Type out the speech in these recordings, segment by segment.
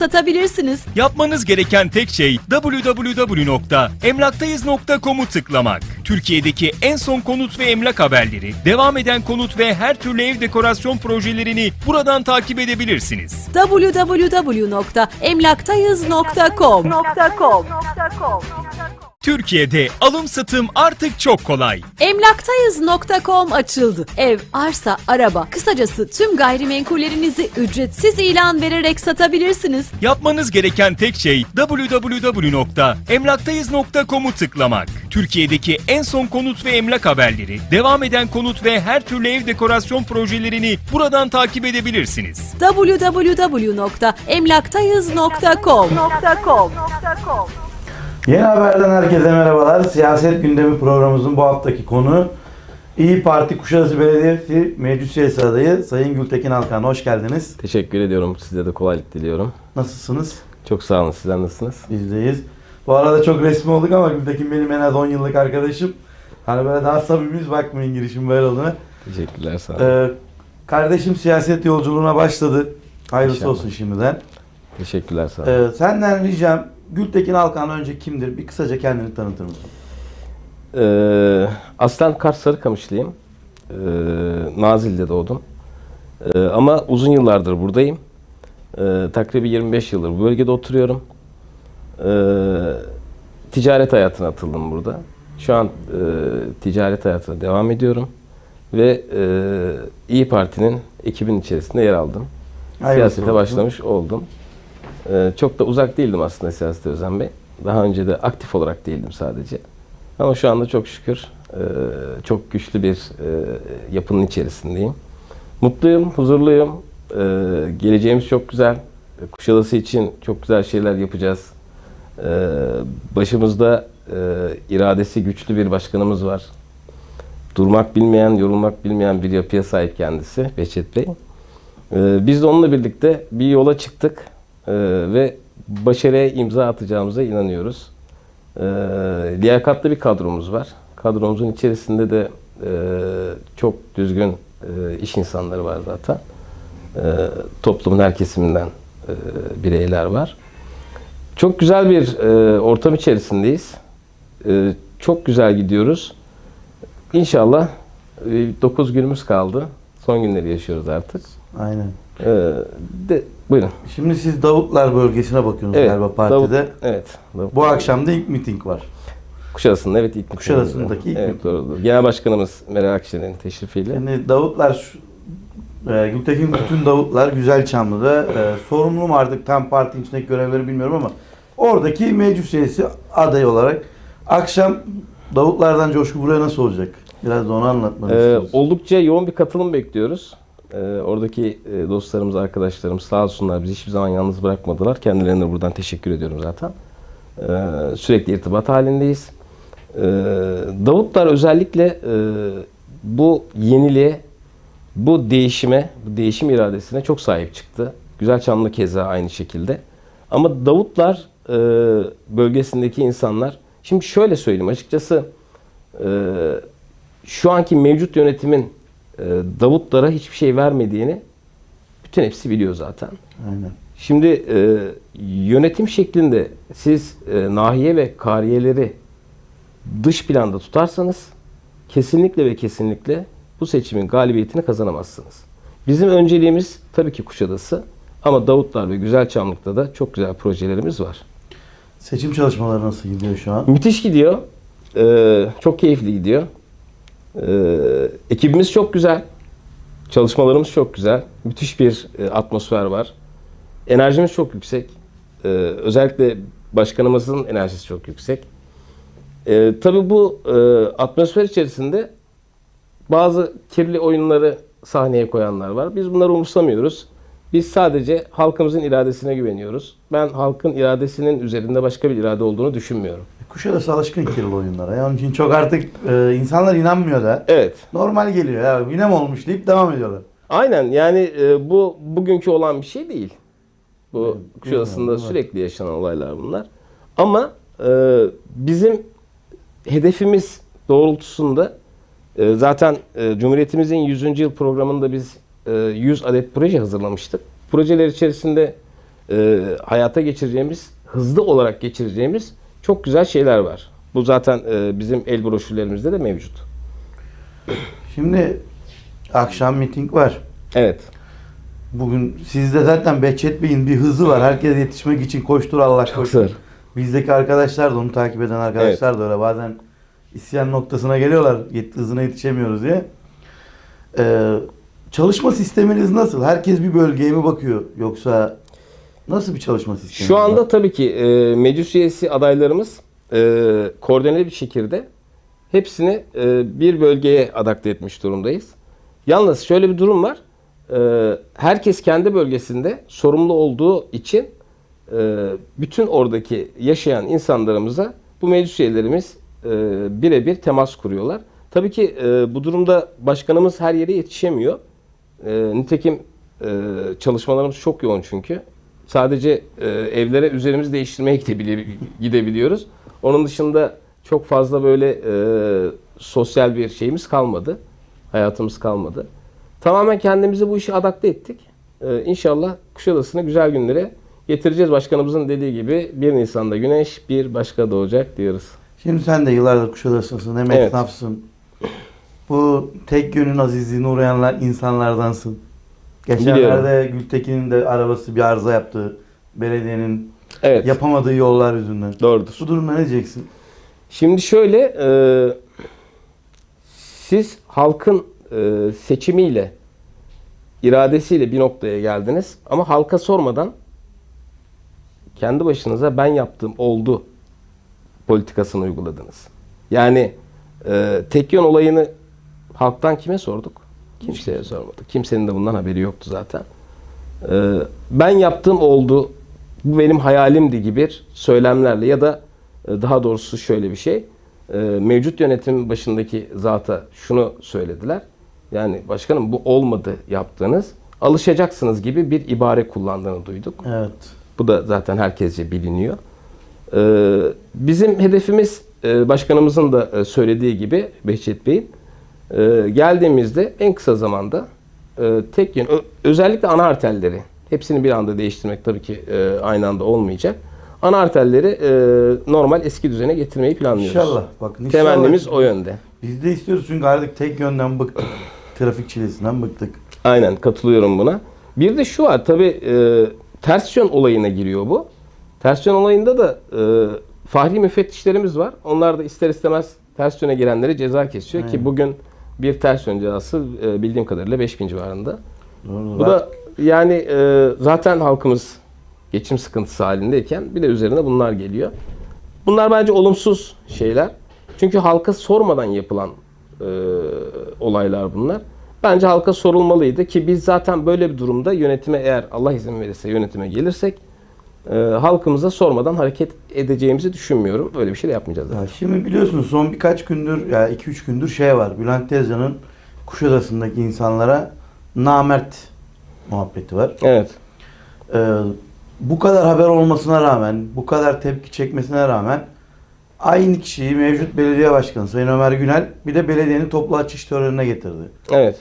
satabilirsiniz. Yapmanız gereken tek şey www.emlaktayız.com'u tıklamak. Türkiye'deki en son konut ve emlak haberleri, devam eden konut ve her türlü ev dekorasyon projelerini buradan takip edebilirsiniz. www.emlaktayız.com Türkiye'de alım satım artık çok kolay. Emlaktayız.com açıldı. Ev, arsa, araba, kısacası tüm gayrimenkullerinizi ücretsiz ilan vererek satabilirsiniz. Yapmanız gereken tek şey www.emlaktayız.com'u tıklamak. Türkiye'deki en son konut ve emlak haberleri, devam eden konut ve her türlü ev dekorasyon projelerini buradan takip edebilirsiniz. www.emlaktayız.com Yeni haberden herkese merhabalar. Siyaset gündemi programımızın bu haftaki konu İyi Parti Kuşadası Belediyesi Meclis Üyesi adayı Sayın Gültekin Alkan. Hoş geldiniz. Teşekkür ediyorum. Size de kolaylık diliyorum. Nasılsınız? Çok sağ olun. Sizler nasılsınız? Bizdeyiz. Bu arada çok resmi olduk ama Gültekin benim en az 10 yıllık arkadaşım. Hani böyle daha samimiyiz bakmayın girişim böyle olduğuna. Teşekkürler sağ olun. Ee, kardeşim siyaset yolculuğuna başladı. Hayırlısı İnşallah. olsun şimdiden. Teşekkürler sağ olun. Ee, senden ricam Gültekin Alkan önce kimdir? Bir kısaca kendini tanıtır mısın? Ee, aslen Kars Sarıkamışlıyım. Ee, Nazilli'de doğdum. Ee, ama uzun yıllardır buradayım. Ee, takribi 25 yıldır bu bölgede oturuyorum. Ee, ticaret hayatına atıldım burada. Şu an e, ticaret hayatına devam ediyorum. Ve e, İyi Parti'nin ekibin içerisinde yer aldım. Hayırlısı Siyasete olsun. başlamış oldum. Ee, çok da uzak değildim aslında siyasete Özen Bey. Daha önce de aktif olarak değildim sadece. Ama şu anda çok şükür e, çok güçlü bir e, yapının içerisindeyim. Mutluyum, huzurluyum. E, geleceğimiz çok güzel. Kuşadası için çok güzel şeyler yapacağız. Başımızda iradesi güçlü bir başkanımız var. Durmak bilmeyen, yorulmak bilmeyen bir yapıya sahip kendisi Behçet Bey. Biz de onunla birlikte bir yola çıktık Ee, ve başarıya imza atacağımıza inanıyoruz. Ee, liyakatlı bir kadromuz var. Kadromuzun içerisinde de e, çok düzgün e, iş insanları var zaten. Ee, toplumun her kesiminden e, bireyler var. Çok güzel bir e, ortam içerisindeyiz. E, çok güzel gidiyoruz. İnşallah 9 günümüz kaldı. Son günleri yaşıyoruz artık. Aynen. Ee, de, buyurun. Şimdi siz Davutlar bölgesine bakıyorsunuz Evet, galiba partide. Davut- evet. Davut- Bu akşam da ilk miting var. Kuşadası'nda evet ilk Kuşadası'ndaki ilk Evet doğrudur. Genel Başkanımız Meral Akşener'in teşrifiyle. Yani Davutlar, e, Gültekin bütün Davutlar Güzelçamlı'da e, sorumlu mu artık tam partinin içindeki görevleri bilmiyorum ama oradaki meclis üyesi aday olarak akşam Davutlardan Coşku buraya nasıl olacak? Biraz da onu anlatmanı Ee, oldukça yoğun bir katılım bekliyoruz. Ee, oradaki e, dostlarımız, arkadaşlarımız sağ olsunlar bizi hiçbir zaman yalnız bırakmadılar. Kendilerine buradan teşekkür ediyorum zaten. Ee, sürekli irtibat halindeyiz. Ee, Davutlar özellikle e, bu yeniliğe, bu değişime, bu değişim iradesine çok sahip çıktı. Güzelçamlı keza aynı şekilde. Ama Davutlar e, bölgesindeki insanlar, şimdi şöyle söyleyeyim açıkçası, e, şu anki mevcut yönetimin e, Davutlara hiçbir şey vermediğini bütün hepsi biliyor zaten. Aynen. Şimdi e, yönetim şeklinde siz e, nahiye ve kariyeleri dış planda tutarsanız kesinlikle ve kesinlikle bu seçimin galibiyetini kazanamazsınız. Bizim önceliğimiz tabii ki Kuşadası ama Davutlar ve Güzelçamlık'ta da çok güzel projelerimiz var. Seçim çalışmaları nasıl gidiyor şu an? Müthiş gidiyor. Ee, çok keyifli gidiyor. Ee, ekibimiz çok güzel. Çalışmalarımız çok güzel. Müthiş bir e, atmosfer var. Enerjimiz çok yüksek. Ee, özellikle başkanımızın enerjisi çok yüksek. Ee, tabii bu e, atmosfer içerisinde bazı kirli oyunları sahneye koyanlar var. Biz bunları umursamıyoruz. Biz sadece halkımızın iradesine güveniyoruz. Ben halkın iradesinin üzerinde başka bir irade olduğunu düşünmüyorum. Kuşadası alışkın kirli oyunlara. Yani onun için çok artık e, insanlar inanmıyor da. Evet. Normal geliyor ya. Yine olmuş deyip devam ediyorlar. Aynen yani e, bu bugünkü olan bir şey değil. Bu Evet, Kuşadası'nda bilmiyorum, sürekli yaşanan olaylar bunlar. Ama e, bizim hedefimiz doğrultusunda e, zaten e, Cumhuriyetimizin 100. yıl programında biz e, 100 adet proje hazırlamıştık. Projeler içerisinde e, hayata geçireceğimiz, hızlı olarak geçireceğimiz çok güzel şeyler var. Bu zaten e, bizim el broşürlerimizde de mevcut. Şimdi akşam miting var. Evet. Bugün sizde zaten Behçet Bey'in bir hızı var. Herkes yetişmek için koştur Allah koştur. Bizdeki arkadaşlar da onu takip eden arkadaşlar da öyle. Bazen isyan noktasına geliyorlar. Yet, hızına yetişemiyoruz diye. Ee, çalışma sisteminiz nasıl? Herkes bir bölgeye mi bakıyor? Yoksa nasıl bir çalışma sistemi? Şu anda tabii ki e, meclis üyesi adaylarımız e, koordineli bir şekilde hepsini e, bir bölgeye adapte etmiş durumdayız. Yalnız şöyle bir durum var. E, herkes kendi bölgesinde sorumlu olduğu için e, bütün oradaki yaşayan insanlarımıza bu meclis üyelerimiz e, birebir temas kuruyorlar. Tabii ki e, bu durumda başkanımız her yere yetişemiyor. E, nitekim e, çalışmalarımız çok yoğun çünkü. Sadece e, evlere üzerimizi değiştirmeye gidebili- gidebiliyoruz. Onun dışında çok fazla böyle e, sosyal bir şeyimiz kalmadı. Hayatımız kalmadı. Tamamen kendimizi bu işe adapte ettik. E, inşallah Kuşadası'nı güzel günlere getireceğiz. Başkanımızın dediği gibi 1 Nisan'da güneş bir başka doğacak diyoruz. Şimdi sen de yıllardır Kuşadası'nsın. Hem Evet. esnafsın. Bu tek yönün azizliğine uğrayanlar insanlardansın. Geçenlerde Gültekin'in de arabası bir arıza yaptı. Belediyenin Evet. yapamadığı yollar yüzünden. Doğrudur. Bu durumda ne diyeceksin? Şimdi şöyle, e, siz halkın e, seçimiyle, iradesiyle bir noktaya geldiniz ama halka sormadan kendi başınıza ben yaptığım oldu politikasını uyguladınız. Yani e, tek yön olayını halktan kime sorduk? Kimseye sormadık. Kimsenin de bundan haberi yoktu zaten. E, ben yaptığım oldu, bu benim hayalimdi gibi söylemlerle ya da e, daha doğrusu şöyle bir şey. e, Mevcut yönetimin başındaki zata şunu söylediler. Yani başkanım bu olmadı yaptığınız. Alışacaksınız gibi bir ibare kullandığını duyduk. Evet. Bu da zaten herkesce biliniyor. Ee, bizim hedefimiz e, başkanımızın da e, söylediği gibi Behçet Bey'in e, geldiğimizde en kısa zamanda e, tek yön özellikle ana arterleri hepsini bir anda değiştirmek tabii ki e, aynı anda olmayacak. Ana arterleri e, normal eski düzene getirmeyi planlıyoruz. İnşallah. Bakın inşallah. Temennimiz o yönde. Biz de istiyoruz çünkü artık tek yönden bıktık. Trafik çilesinden bıktık. Aynen katılıyorum buna. Bir de şu var tabi e, ters yön olayına giriyor bu. Ters yön olayında da e, fahri müfettişlerimiz var. Onlar da ister istemez ters yöne girenlere ceza kesiyor ki Aynen. bugün bir ters yön cezası e, bildiğim kadarıyla 5000 civarında. Doğru. Bu da yani e, zaten halkımız geçim sıkıntısı halindeyken bir de üzerine bunlar geliyor. Bunlar bence olumsuz şeyler. Çünkü halka sormadan yapılan e, olaylar bunlar. Bence halka sorulmalıydı ki biz zaten böyle bir durumda yönetime eğer Allah izin verirse yönetime gelirsek e, halkımıza sormadan hareket edeceğimizi düşünmüyorum. Böyle bir şey de yapmayacağız. zaten. Ya şimdi biliyorsunuz son birkaç gündür ya 2-3 gündür şey var. Bülent Tezcan'ın Kuşadası'ndaki insanlara namert muhabbeti var. Evet. Ee, bu kadar haber olmasına rağmen, bu kadar tepki çekmesine rağmen aynı kişiyi mevcut belediye başkanı Sayın Ömer Günel bir de belediyenin toplu açış törenine getirdi. Evet.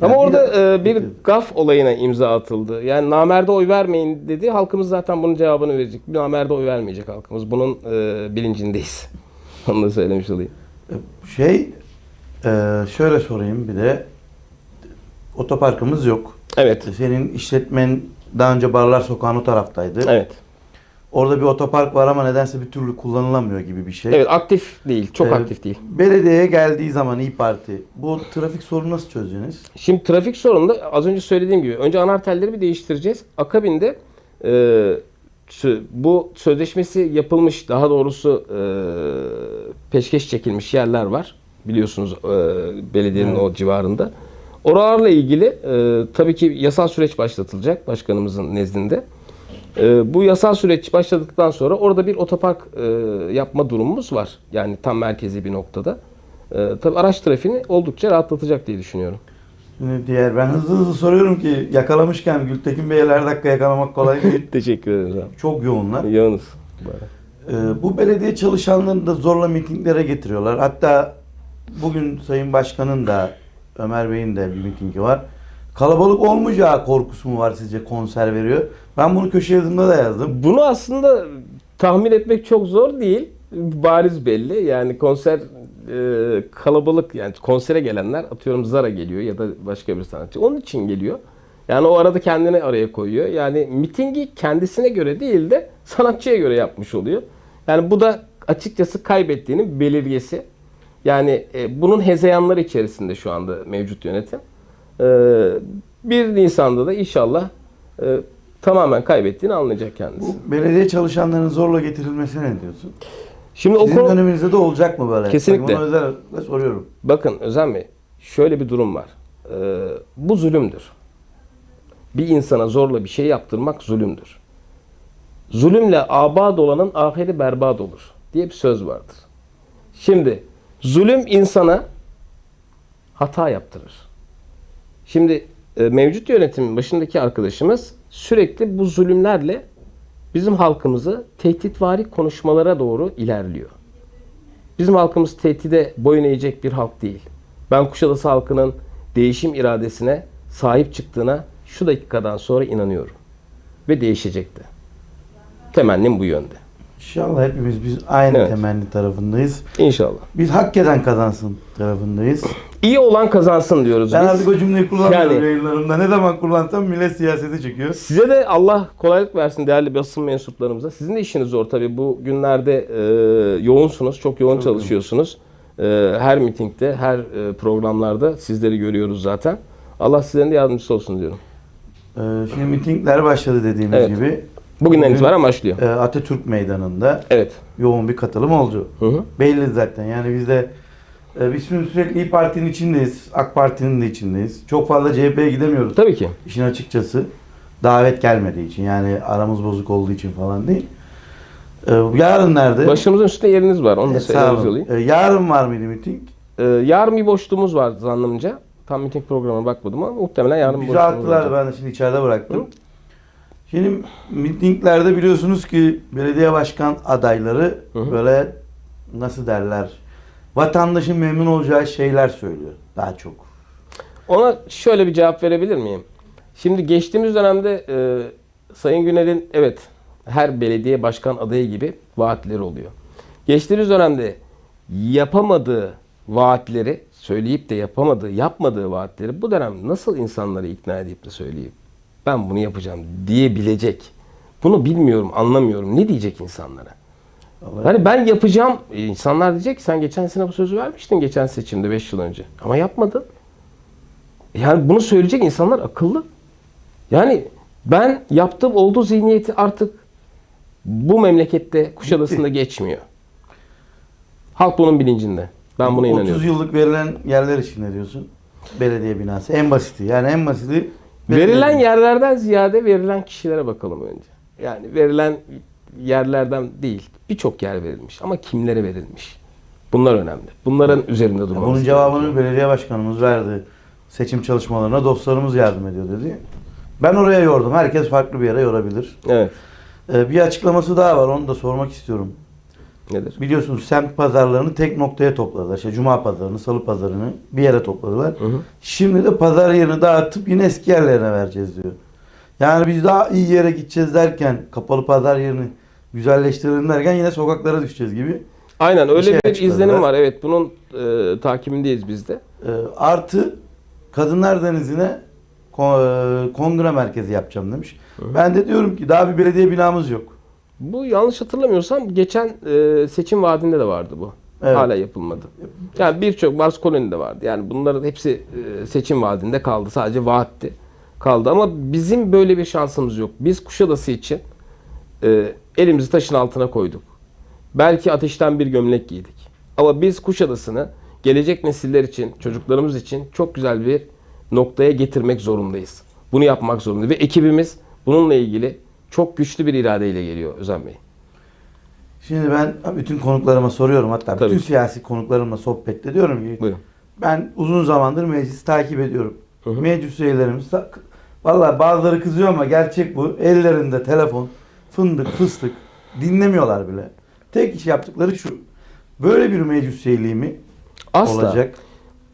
Ama Yani orada e, bir gaf olayına imza atıldı. Yani namerde oy vermeyin dedi. Halkımız zaten bunun cevabını verecek. Namerde oy vermeyecek halkımız. Bunun e, bilincindeyiz. Onu da söylemiş olayım. Şey, e, şöyle sorayım bir de otoparkımız yok. Evet. Senin işletmen daha önce Barlar Sokağı'nın taraftaydı. Evet. Orada bir otopark var ama nedense bir türlü kullanılamıyor gibi bir şey. Evet aktif değil. Çok Ee, aktif değil. Belediyeye geldiği zaman İyi Parti bu trafik sorunu nasıl çözeceksiniz? Şimdi trafik sorununda az önce söylediğim gibi önce anahtarları bir değiştireceğiz. Akabinde e, bu sözleşmesi yapılmış daha doğrusu e, peşkeş çekilmiş yerler var. Biliyorsunuz e, belediyenin Evet. o civarında. Oralarla ilgili e, tabii ki yasal süreç başlatılacak başkanımızın nezdinde. E, bu yasal süreç başladıktan sonra orada bir otopark e, yapma durumumuz var. Yani tam merkezi bir noktada. E, tabii araç trafiğini oldukça rahatlatacak diye düşünüyorum. Şimdi diğer ben hızlı hızlı soruyorum ki yakalamışken Gültekin Bey'e her dakika yakalamak kolay değil. Teşekkür ederim. Çok yoğunlar. Yalnız. Ee, bu belediye çalışanlarını da zorla mitinglere getiriyorlar. Hatta bugün Sayın Başkan'ın da Ömer Bey'in de bir mitingi var. kalabalık olmayacağı korkusu mu var sizce konser veriyor? Ben bunu köşe yazımda da yazdım. Bunu aslında tahmin etmek çok zor değil. Bariz belli. Yani konser e, kalabalık yani konsere gelenler atıyorum Zara geliyor ya da başka bir sanatçı. Onun için geliyor. Yani o arada kendini araya koyuyor. Yani mitingi kendisine göre değil de sanatçıya göre yapmış oluyor. Yani bu da açıkçası kaybettiğinin belirgesi. Yani e, bunun hezeyanları içerisinde şu anda mevcut yönetim. E, 1 Nisan'da da inşallah e, tamamen kaybettiğini anlayacak kendisi. Bu belediye çalışanlarının zorla getirilmesine ne diyorsun? Şimdi o Sizin konu... döneminizde de olacak mı böyle? Kesinlikle. Bak, Bunu özellikle soruyorum. Bakın Özen Bey, şöyle bir durum var. Ee, bu zulümdür. Bir insana zorla bir şey yaptırmak zulümdür. Zulümle abad olanın ahiri berbat olur diye bir söz vardır. Şimdi zulüm insana hata yaptırır. Şimdi mevcut yönetimin başındaki arkadaşımız sürekli bu zulümlerle bizim halkımızı tehditvari konuşmalara doğru ilerliyor. Bizim halkımız tehdide boyun eğecek bir halk değil. Ben Kuşadası halkının değişim iradesine sahip çıktığına şu dakikadan sonra inanıyorum. Ve değişecekti. Temennim bu yönde. İnşallah hepimiz biz aynı Evet. temenni tarafındayız. İnşallah. Biz hak eden kazansın tarafındayız. İyi olan kazansın diyoruz Ben biz. artık o cümleyi kullanmıyorum Yani- yayınlarımda. Ne zaman kullansam millet siyasete çıkıyor. Size de Allah kolaylık versin değerli basın mensuplarımıza. Sizin de işiniz zor tabii. Bu günlerde e, yoğunsunuz, çok yoğun çalışıyorsunuz. E, her mitingde, her e, programlarda sizleri görüyoruz zaten. Allah sizlerin de yardımcısı olsun diyorum. Ee, şimdi mitingler başladı dediğimiz Evet. gibi. Bugünden Bugün- itibaren başlıyor. Ee, Atatürk Meydanı'nda Evet. yoğun bir katılım oldu. Hı hı. Belli zaten. Yani biz de e, biz şimdi sürekli İYİ Parti'nin içindeyiz. AK Parti'nin de içindeyiz. Çok fazla CHP'ye gidemiyoruz. Tabii ki. İşin açıkçası davet gelmediği için yani aramız bozuk olduğu için falan değil. Ee, yarın nerede? Başımızın üstünde yeriniz var. Onu da E, olayım. Ee, yarın var mıydı miting? Ee, yarın bir boşluğumuz var zannımca. Tam miting programına bakmadım ama muhtemelen yarın Bizi boşluğumuz attılar ben de şimdi içeride bıraktım. Hı. Şimdi mitinglerde biliyorsunuz ki belediye başkan adayları Hı hı. böyle nasıl derler vatandaşın memnun olacağı şeyler söylüyor daha çok. Ona şöyle bir cevap verebilir miyim? Şimdi geçtiğimiz dönemde e, Sayın Güner'in evet her belediye başkan adayı gibi vaatleri oluyor. Geçtiğimiz dönemde yapamadığı vaatleri söyleyip de yapamadığı, yapmadığı vaatleri bu dönem nasıl insanları ikna edip de söyleyip ben bunu yapacağım diyebilecek. Bunu bilmiyorum, anlamıyorum. Ne diyecek insanlara? Hani ben yapacağım. E, İnsanlar diyecek ki sen geçen sene bu sözü vermiştin geçen seçimde 5 yıl önce. Ama yapmadın. Yani bunu söyleyecek insanlar akıllı. Yani ben yaptığım olduğu zihniyeti artık bu memlekette Kuşadası'nda geçmiyor. Halk bunun bilincinde. Ben buna 30 inanıyorum. yıllık verilen yerler için ne diyorsun? Belediye binası en basiti yani en basiti Verilen yerlerden ziyade verilen kişilere bakalım önce. Yani verilen yerlerden değil. Birçok yer verilmiş ama kimlere verilmiş? Bunlar önemli. Bunların üzerinde durmamız Bunun cevabını gerekiyor. belediye başkanımız verdi. Seçim çalışmalarına dostlarımız yardım ediyor dedi. Ben oraya yordum. Herkes farklı bir yere yorabilir. Evet. Ee, bir açıklaması daha var. Onu da sormak istiyorum. Nedir? Biliyorsunuz semt pazarlarını tek noktaya topladılar. İşte cuma pazarını, salı pazarını bir yere topladılar. Hı hı. Şimdi de pazar yerini dağıtıp yine eski yerlerine vereceğiz diyor. Yani biz daha iyi yere gideceğiz derken kapalı pazar yerini güzelleştirelim derken yine sokaklara düşeceğiz gibi. Aynen öyle şey bir açıkladılar. izlenim var. Evet bunun e, takibindeyiz biz de. Ee, artı Kadınlar Denizi'ne ko- e, kongre merkezi yapacağım demiş. Ben de diyorum ki daha bir belediye binamız yok. Bu yanlış hatırlamıyorsam geçen e, seçim vaadinde de vardı bu. Evet. Hala yapılmadı. Yani birçok Mars Koloni'de vardı. Yani bunların hepsi e, seçim vaadinde kaldı. Sadece vaatti kaldı. Ama bizim böyle bir şansımız yok. Biz Kuşadası için e, elimizi taşın altına koyduk. Belki ateşten bir gömlek giydik. Ama biz Kuşadası'nı gelecek nesiller için, çocuklarımız için çok güzel bir noktaya getirmek zorundayız. Bunu yapmak zorundayız. Ve ekibimiz bununla ilgili çok güçlü bir iradeyle geliyor Özen Bey. Şimdi ben bütün konuklarıma soruyorum hatta Tabii bütün siyasi konuklarımla sohbette diyorum ki Buyurun. ben uzun zamandır meclisi takip ediyorum. Hı hı. Meclis üyelerimiz valla bazıları kızıyor ama gerçek bu. Ellerinde telefon, fındık, fıstık dinlemiyorlar bile. Tek iş yaptıkları şu. Böyle bir meclis üyeliği mi Asla. olacak?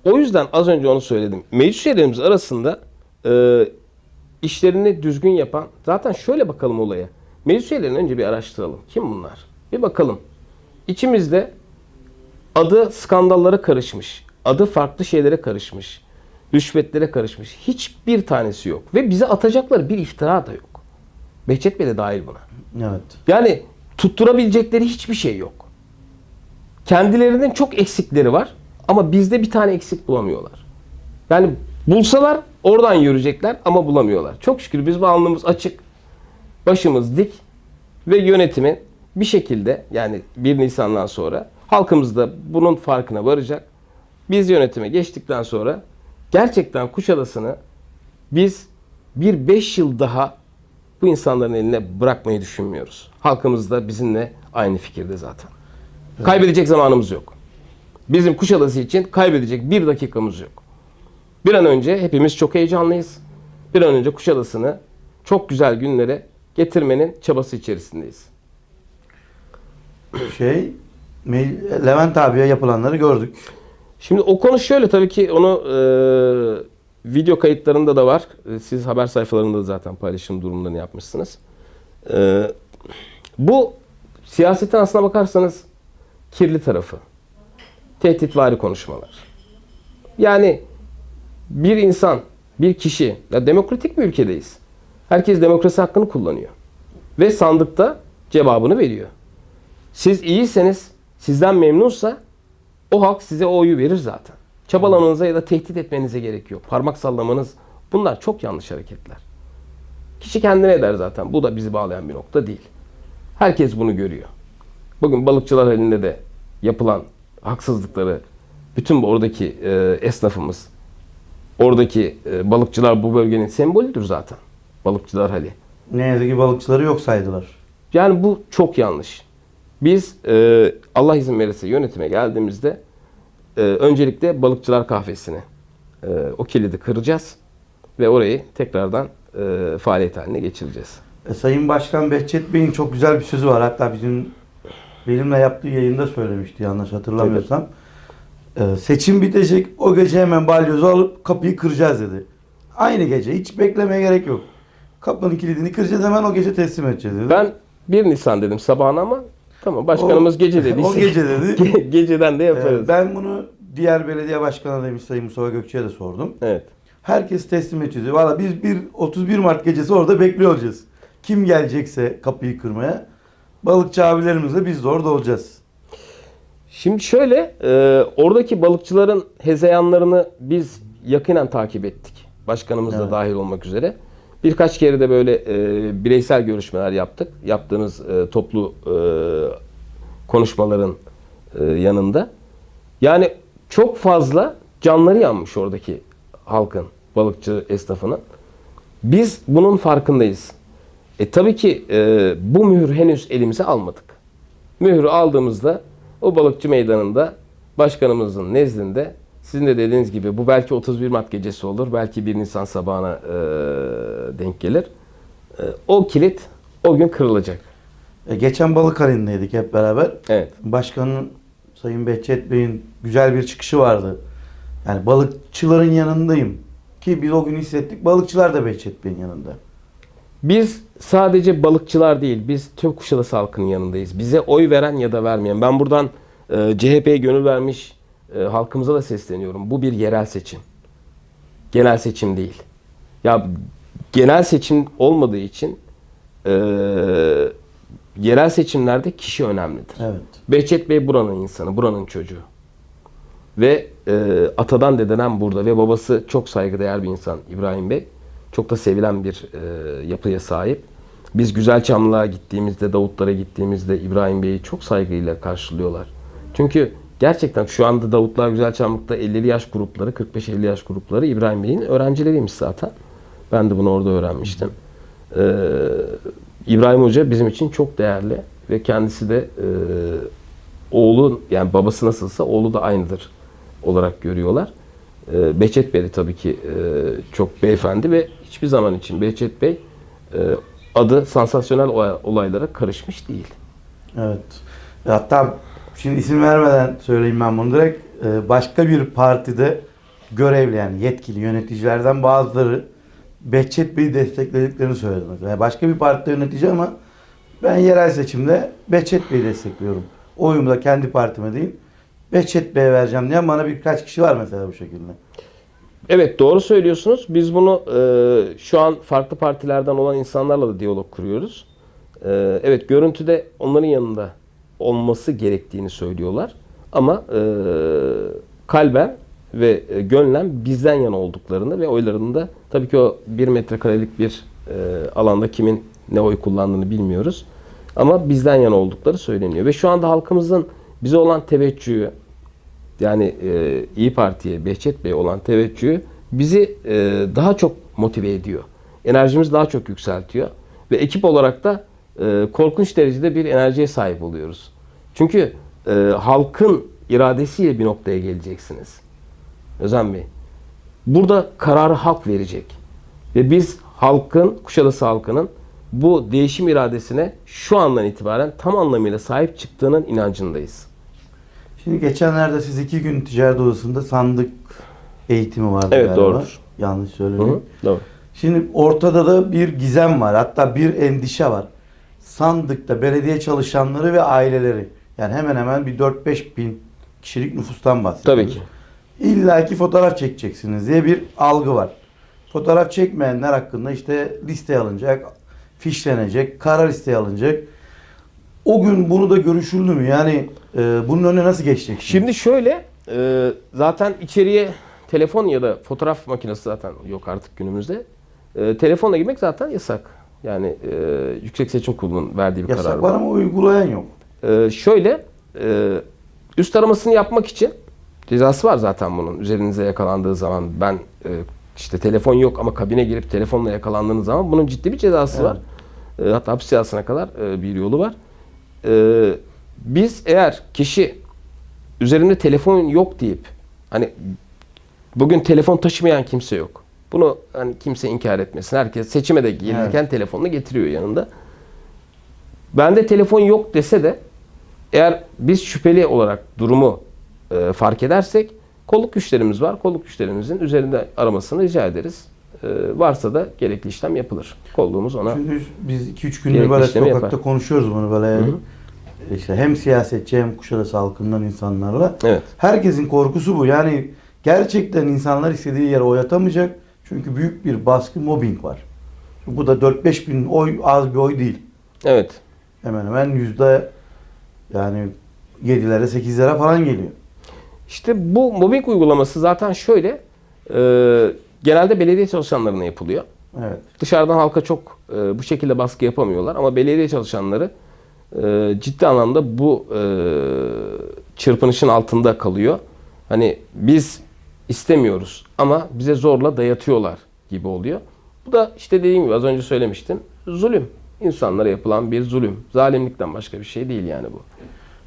O yüzden az önce onu söyledim. Meclis üyelerimiz arasında e, işlerini düzgün yapan, zaten şöyle bakalım olaya. Meclis üyelerini önce bir araştıralım. Kim bunlar? Bir bakalım. İçimizde adı skandallara karışmış, adı farklı şeylere karışmış, rüşvetlere karışmış hiçbir tanesi yok. Ve bize atacakları bir iftira da yok. Behçet Bey de dahil buna. Evet. Yani tutturabilecekleri hiçbir şey yok. Kendilerinin çok eksikleri var ama bizde bir tane eksik bulamıyorlar. Yani bulsalar oradan yürüyecekler ama bulamıyorlar. Çok şükür biz bu alnımız açık, başımız dik ve yönetimin bir şekilde yani 1 Nisan'dan sonra halkımız da bunun farkına varacak. Biz yönetime geçtikten sonra gerçekten Kuşadası'nı biz bir 5 yıl daha bu insanların eline bırakmayı düşünmüyoruz. Halkımız da bizimle aynı fikirde zaten. Kaybedecek zamanımız yok. Bizim Kuşadası için kaybedecek bir dakikamız yok. Bir an önce hepimiz çok heyecanlıyız. Bir an önce Kuşadası'nı çok güzel günlere getirmenin çabası içerisindeyiz. Şey, Levent abiye yapılanları gördük. Şimdi o konu şöyle tabii ki onu e, video kayıtlarında da var. E, Siz haber sayfalarında da zaten paylaşım durumlarını yapmışsınız. E, bu siyasetin aslına bakarsanız kirli tarafı. Tehditvari konuşmalar. Yani bir insan, bir kişi, ya demokratik bir ülkedeyiz. Herkes demokrasi hakkını kullanıyor. Ve sandıkta cevabını veriyor. Siz iyiyseniz, sizden memnunsa o halk size o oyu verir zaten. Çabalamanıza ya da tehdit etmenize gerek yok. Parmak sallamanız bunlar çok yanlış hareketler. Kişi kendine eder zaten. Bu da bizi bağlayan bir nokta değil. Herkes bunu görüyor. Bugün balıkçılar halinde de yapılan haksızlıkları bütün bu oradaki e, esnafımız, oradaki e, balıkçılar bu bölgenin sembolüdür zaten. Balıkçılar hali. Ne yazık ki balıkçıları yok saydılar. Yani bu çok yanlış. Biz e, Allah izin verirse yönetime geldiğimizde e, öncelikle balıkçılar kahvesini e, o kilidi kıracağız ve orayı tekrardan e, faaliyet haline geçireceğiz. E, Sayın Başkan Behçet Bey'in çok güzel bir sözü var. Hatta bizim benimle yaptığı yayında söylemişti yanlış hatırlamıyorsam. E, seçim bitecek o gece hemen balyozu alıp kapıyı kıracağız dedi. Aynı gece hiç beklemeye gerek yok. Kapının kilidini kıracağız hemen o gece teslim edeceğiz dedi. Ben 1 Nisan dedim sabahına ama tamam başkanımız O- gece dediyse o gece dedi. ge- geceden de E, yaparız. ben bunu diğer belediye başkanı demiş Sayın Mustafa Gökçe'ye de sordum. Evet. Herkes teslim edeceğiz. Valla biz bir 31 Mart gecesi orada bekliyor olacağız. Kim gelecekse kapıyı kırmaya balıkçı abilerimizle biz de orada olacağız. Şimdi şöyle, e, oradaki balıkçıların hezeyanlarını biz yakinen takip ettik. Başkanımız da Evet. dahil olmak üzere. Birkaç kere de böyle e, bireysel görüşmeler yaptık. Yaptığımız e, toplu e, konuşmaların e, yanında. Yani çok fazla canları yanmış oradaki halkın, balıkçı esnafının. Biz bunun farkındayız. E tabii ki e, bu mühür henüz elimize almadık. Mührü aldığımızda o balıkçı meydanında başkanımızın nezdinde sizin de dediğiniz gibi bu belki 31 Mart gecesi olur. Belki 1 Nisan sabahına e, denk gelir. E, o kilit o gün kırılacak. E, geçen balık halindeydik hep beraber. Evet. Başkanın Sayın Behçet Bey'in güzel bir çıkışı vardı. Yani balıkçıların yanındayım. Ki biz o gün hissettik. Balıkçılar da Behçet Bey'in yanında. Biz sadece balıkçılar değil, biz tüm Kuşadası halkının yanındayız. Bize oy veren ya da vermeyen. Ben buradan e, CHP'ye gönül vermiş e, halkımıza da sesleniyorum. Bu bir yerel seçim. Genel seçim değil. Ya genel seçim olmadığı için e, yerel seçimlerde kişi önemlidir. Evet. Behçet Bey buranın insanı, buranın çocuğu. Ve e, atadan dededen burada ve babası çok saygıdeğer bir insan İbrahim Bey. Çok da sevilen bir e, yapıya sahip. Biz Güzelçamlı'ya gittiğimizde, Davutlara gittiğimizde İbrahim Bey'i çok saygıyla karşılıyorlar. Çünkü gerçekten şu anda Davutlar Güzelçamlık'ta 50'li yaş grupları, 45-50 yaş grupları İbrahim Bey'in öğrencileriymiş zaten. Ben de bunu orada öğrenmiştim. Ee, İbrahim Hoca bizim için çok değerli ve kendisi de e, oğlu yani babası nasılsa oğlu da aynıdır olarak görüyorlar. E, Behçet Bey de tabii ki e, çok beyefendi ve hiçbir zaman için Behçet Bey e, adı sansasyonel olay- olaylara karışmış değil. Evet. Hatta şimdi isim vermeden söyleyeyim ben bunu direkt. Ee, Başka bir partide görevli yani yetkili yöneticilerden bazıları Behçet Bey'i desteklediklerini söyledi. Yani başka bir partide yönetici ama ben yerel seçimde Behçet Bey'i destekliyorum. Oyumu da kendi partime değil. Behçet Bey'e vereceğim diyen bana birkaç kişi var mesela bu şekilde. Evet doğru söylüyorsunuz. Biz bunu e, şu an farklı partilerden olan insanlarla da diyalog kuruyoruz. E, evet görüntüde onların yanında olması gerektiğini söylüyorlar. Ama e, kalben ve e, gönlen bizden yana olduklarını ve oylarını da tabii ki o bir metrekarelik bir e, alanda kimin ne oy kullandığını bilmiyoruz. Ama bizden yana oldukları söyleniyor. Ve şu anda halkımızın bize olan teveccühü, yani e, İyi Parti'ye, Behçet Bey olan teveccühü bizi e, daha çok motive ediyor. Enerjimiz daha çok yükseltiyor. Ve ekip olarak da e, korkunç derecede bir enerjiye sahip oluyoruz. Çünkü e, halkın iradesiyle bir noktaya geleceksiniz. Özen Bey. Burada kararı halk verecek. Ve biz halkın, Kuşadası halkının bu değişim iradesine şu andan itibaren tam anlamıyla sahip çıktığının inancındayız. Şimdi geçenlerde siz iki gün ticaret odasında sandık eğitimi vardı Evet, galiba. doğrudur. Yanlış hı, doğru. Şimdi ortada da bir gizem var. Hatta bir endişe var. Sandıkta belediye çalışanları ve aileleri. Yani hemen hemen bir 4-5 bin kişilik nüfustan bahsediyoruz. Tabii ki. İlla ki fotoğraf çekeceksiniz diye bir algı var. Fotoğraf çekmeyenler hakkında işte liste alınacak, fişlenecek, karar listeye alınacak. O gün bunu da görüşüldü mü? Yani e, bunun önüne nasıl geçecek? Şimdi şöyle, e, zaten içeriye telefon ya da fotoğraf makinesi zaten yok artık günümüzde. E, telefonla girmek zaten yasak. Yani e, Yüksek Seçim Kurulu'nun verdiği bir karar yasak var. var ama uygulayan yok. E, şöyle, e, üst aramasını yapmak için cezası var zaten bunun. Üzerinize yakalandığı zaman ben e, işte telefon yok ama kabine girip telefonla yakalandığınız zaman bunun ciddi bir cezası var. E, hatta hapis cezasına kadar e, bir yolu var. E, biz eğer kişi üzerinde telefon yok deyip hani bugün telefon taşımayan kimse yok. Bunu hani kimse inkar etmesin. Herkes seçime de gelirken telefonunu getiriyor yanında. Bende telefon yok dese de eğer biz şüpheli olarak durumu e, fark edersek kolluk güçlerimiz var. Kolluk güçlerimizin üzerinde aramasını rica ederiz. E, varsa da gerekli işlem yapılır. Kolluğumuz ona Çünkü biz 2-3 gündür böyle sokakta yapar. konuşuyoruz bunu böyle. Hı hı. İşte hem siyasetçi hem Kuşadası halkından insanlarla. Evet. Herkesin korkusu bu. Yani gerçekten insanlar istediği yere oy atamayacak. Çünkü büyük bir baskı mobbing var. Bu da 4-5 bin oy az bir oy değil. Evet. Hemen hemen yüzde yani 7'lere 8'lere falan geliyor. İşte bu mobbing uygulaması zaten şöyle e, genelde belediye çalışanlarına yapılıyor. Evet. Dışarıdan halka çok e, bu şekilde baskı yapamıyorlar ama belediye çalışanları e, ciddi anlamda bu e, çırpınışın altında kalıyor. Hani biz istemiyoruz ama bize zorla dayatıyorlar gibi oluyor. Bu da işte dediğim gibi az önce söylemiştim. Zulüm. İnsanlara yapılan bir zulüm. Zalimlikten başka bir şey değil yani bu.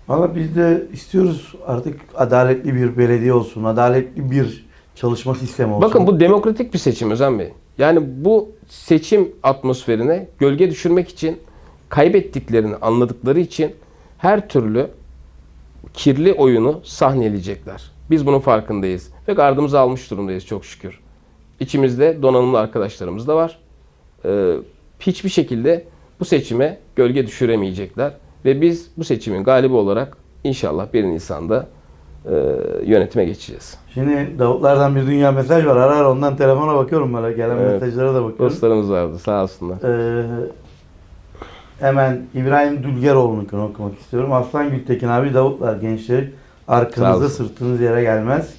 Valla biz de istiyoruz artık adaletli bir belediye olsun. Adaletli bir çalışma sistemi olsun. Bakın bu demokratik bir seçim Özen Bey. Yani bu seçim atmosferine gölge düşürmek için kaybettiklerini anladıkları için her türlü kirli oyunu sahneleyecekler. Biz bunun farkındayız ve gardımızı almış durumdayız çok şükür. İçimizde donanımlı arkadaşlarımız da var. Ee, hiçbir şekilde bu seçime gölge düşüremeyecekler ve biz bu seçimin galibi olarak inşallah 1 Nisan'da e, yönetime geçeceğiz. Şimdi Davutlardan bir dünya mesaj var. Ara ara ondan telefona bakıyorum böyle. Gelen Evet. mesajlara da bakıyorum. Dostlarımız vardı sağ olsunlar. Ee, hemen İbrahim Dülgeroğlu'nunkini okumak istiyorum. Aslan Gültekin abi Davutlar gençleri arkanızda olsun. sırtınız yere gelmez.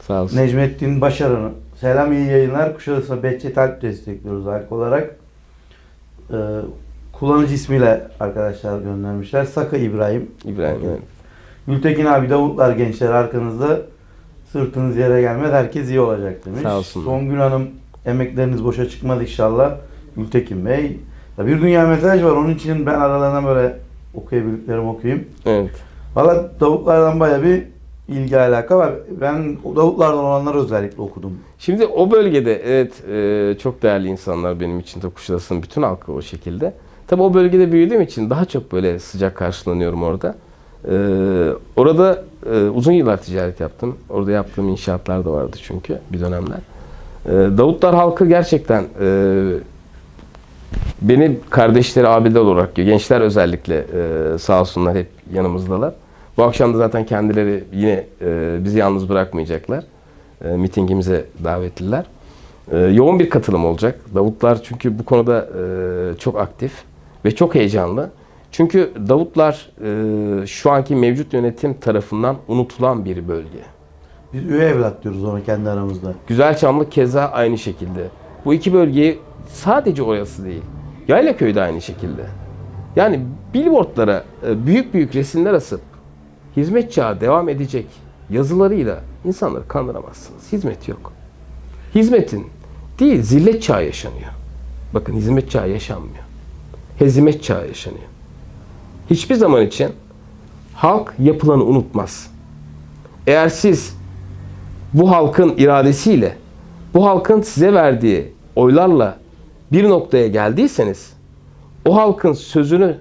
Sağ olsun. Necmettin Başaran'ı. Selam iyi yayınlar. Kuşadası'na Behçet Alp destekliyoruz halk olarak. Ee, kullanıcı ismiyle arkadaşlar göndermişler. Saka İbrahim. İbrahim evet. Gültekin abi Davutlar gençler arkanızda sırtınız yere gelmez herkes iyi olacak demiş. Sağ olsunlar. Songül Hanım emekleriniz boşa çıkmaz inşallah. Gültekin Bey. Ya bir dünya mesaj var onun için ben aralarından böyle okuyabildiklerimi okuyayım. Evet. Valla Davutlardan baya bir ilgi alaka var. Ben o Davutlardan olanları özellikle okudum. Şimdi o bölgede evet e, çok değerli insanlar benim için de Kuşadası'nın bütün halkı o şekilde. Tabi o bölgede büyüdüğüm için daha çok böyle sıcak karşılanıyorum orada. E, orada e, uzun yıllar ticaret yaptım. Orada yaptığım inşaatlar da vardı çünkü bir dönemler. Ee, Davutlar halkı gerçekten e, beni kardeşleri, abiler olarak görüyor. Gençler özellikle e, sağ olsunlar hep yanımızdalar. Bu akşam da zaten kendileri yine e, bizi yalnız bırakmayacaklar. E, mitingimize davetliler. E, yoğun bir katılım olacak. Davutlar çünkü bu konuda e, çok aktif ve çok heyecanlı. Çünkü Davutlar e, şu anki mevcut yönetim tarafından unutulan bir bölge. Biz üvey evlat diyoruz ona kendi aramızda. Güzelçamlı keza aynı şekilde. Bu iki bölgeyi sadece orası değil. Yaylaköy de aynı şekilde. Yani billboardlara e, büyük büyük resimler asıp hizmet çağı devam edecek yazılarıyla insanları kandıramazsınız. Hizmet yok. Hizmetin değil zillet çağı yaşanıyor. Bakın hizmet çağı yaşanmıyor. Hezimet çağı yaşanıyor. Hiçbir zaman için halk yapılanı unutmaz. Eğer siz bu halkın iradesiyle, bu halkın size verdiği oylarla bir noktaya geldiyseniz, o halkın sözünü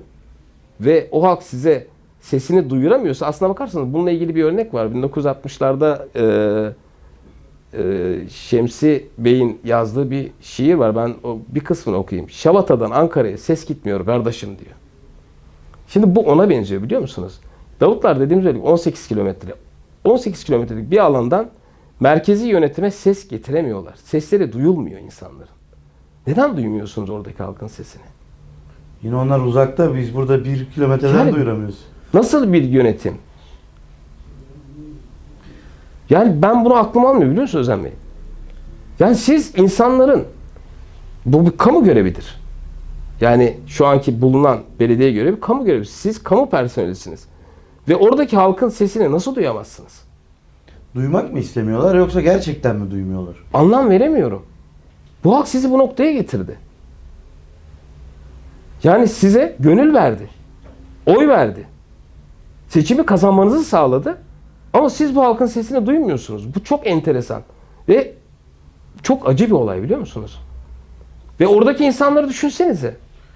ve o halk size sesini duyuramıyorsa aslına bakarsanız bununla ilgili bir örnek var. 1960'larda e, e, Şemsi Bey'in yazdığı bir şiir var. Ben o bir kısmını okuyayım. Şabata'dan Ankara'ya ses gitmiyor kardeşim diyor. Şimdi bu ona benziyor biliyor musunuz? Davutlar dediğimiz öyle 18 kilometre. 18 kilometrelik bir alandan merkezi yönetime ses getiremiyorlar. Sesleri duyulmuyor insanların. Neden duymuyorsunuz oradaki halkın sesini? Yine onlar uzakta biz burada bir kilometreden Yani- duyuramıyoruz. Nasıl bir yönetim? Yani ben bunu aklım almıyor biliyor musunuz Özlem Bey? Yani siz insanların bu bir kamu görevidir. Yani şu anki bulunan belediye görevi kamu görevi. Siz kamu personelisiniz. Ve oradaki halkın sesini nasıl duyamazsınız? Duymak mı istemiyorlar yoksa gerçekten mi duymuyorlar? Anlam veremiyorum. Bu halk sizi bu noktaya getirdi. Yani size gönül verdi. Oy verdi. Seçimi kazanmanızı sağladı. Ama siz bu halkın sesini duymuyorsunuz. Bu çok enteresan. Ve çok acı bir olay biliyor musunuz? Ve oradaki insanları düşünsenize.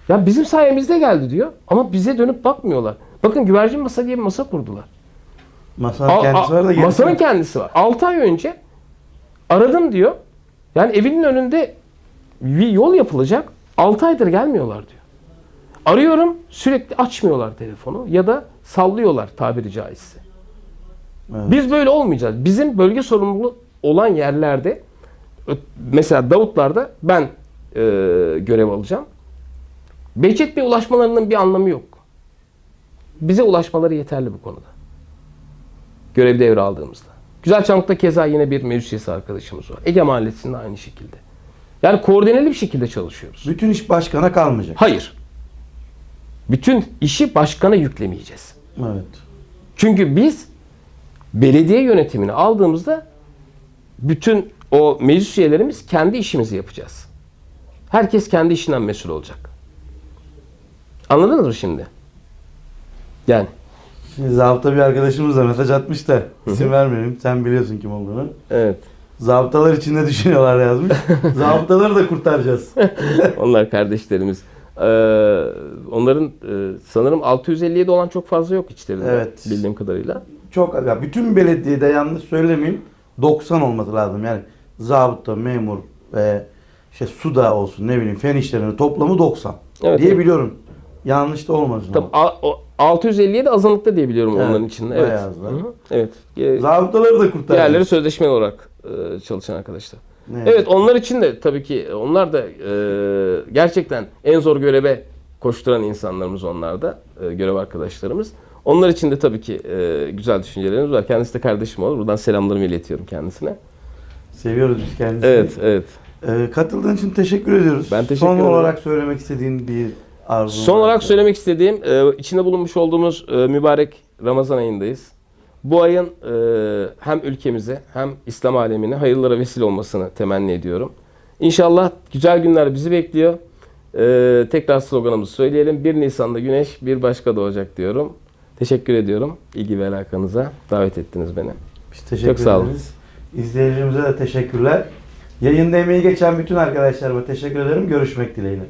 Ya bizim sayemizde geldi diyor. Ama bize dönüp bakmıyorlar. Bakın güvercin masa diye bir masa kurdular. Masanın Al- kendisi var da gerisi masanın yok. kendisi var. 6 ay önce aradım diyor. Yani evinin önünde bir yol yapılacak. 6 aydır gelmiyorlar diyor. Arıyorum sürekli açmıyorlar telefonu ya da sallıyorlar tabiri caizse. Evet. Biz böyle olmayacağız. Bizim bölge sorumluluğu olan yerlerde mesela Davutlar'da ben e, görev alacağım. Behçet Bey ulaşmalarının bir anlamı yok. Bize ulaşmaları yeterli bu konuda. Görev devraldığımızda. Güzelçamlık'ta keza yine bir meclis arkadaşımız var. Ege Mahallesi'nde aynı şekilde. Yani koordineli bir şekilde çalışıyoruz. Bütün iş başkana kalmayacak. Hayır. Bütün işi başkana yüklemeyeceğiz. Evet. Çünkü biz belediye yönetimini aldığımızda bütün o meclis üyelerimiz kendi işimizi yapacağız. Herkes kendi işinden mesul olacak. Anladınız mı şimdi? Yani Şimdi zabıta bir arkadaşımız da mesaj atmış da isim vermeyelim. Sen biliyorsun kim olduğunu. evet. Zabıtalar için ne düşünüyorlar yazmış. Zabıtaları da kurtaracağız. Onlar kardeşlerimiz. Ee, onların e, sanırım 657 olan çok fazla yok içlerinde. Evet. Bildiğim kadarıyla. Çok ya bütün belediyede yanlış söylemeyeyim 90 olması lazım. Yani zabıta, memur ve işte suda olsun ne bileyim fen işlerinin toplamı 90 Evet, diye evet. biliyorum. Yanlış da olmasın. Tabii, ama. a- o- 657 azınlıkta diye biliyorum Evet, onların içinde. Evet. bayağı Evet. Zabıtaları da kurtaracağız. Diğerleri sözleşmeli olarak e, çalışan arkadaşlar. Ne? Evet onlar için de tabii ki onlar da e, gerçekten en zor göreve koşturan insanlarımız onlar da e, görev arkadaşlarımız. Onlar için de tabii ki e, güzel düşüncelerimiz var. Kendisi de kardeşim olur. Buradan selamlarımı iletiyorum kendisine. Seviyoruz biz kendisini. Evet, evet. Ee, katıldığın için teşekkür ediyoruz. Ben teşekkür Son ederim. olarak söylemek istediğin bir arzun Son olarak söylemek istediğim, e, içinde bulunmuş olduğumuz e, mübarek Ramazan ayındayız. Bu ayın e, hem ülkemize hem İslam alemine hayırlara vesile olmasını temenni ediyorum. İnşallah güzel günler bizi bekliyor. E, tekrar sloganımızı söyleyelim. 1 Nisan'da güneş bir başka doğacak diyorum. Teşekkür ediyorum ilgi ve alakanıza. Davet ettiniz beni. Biz teşekkür Çok sağ olun. ederiz. İzleyicilerimize de teşekkürler. Yayında emeği geçen bütün arkadaşlarıma teşekkür ederim. Görüşmek dileğiyle.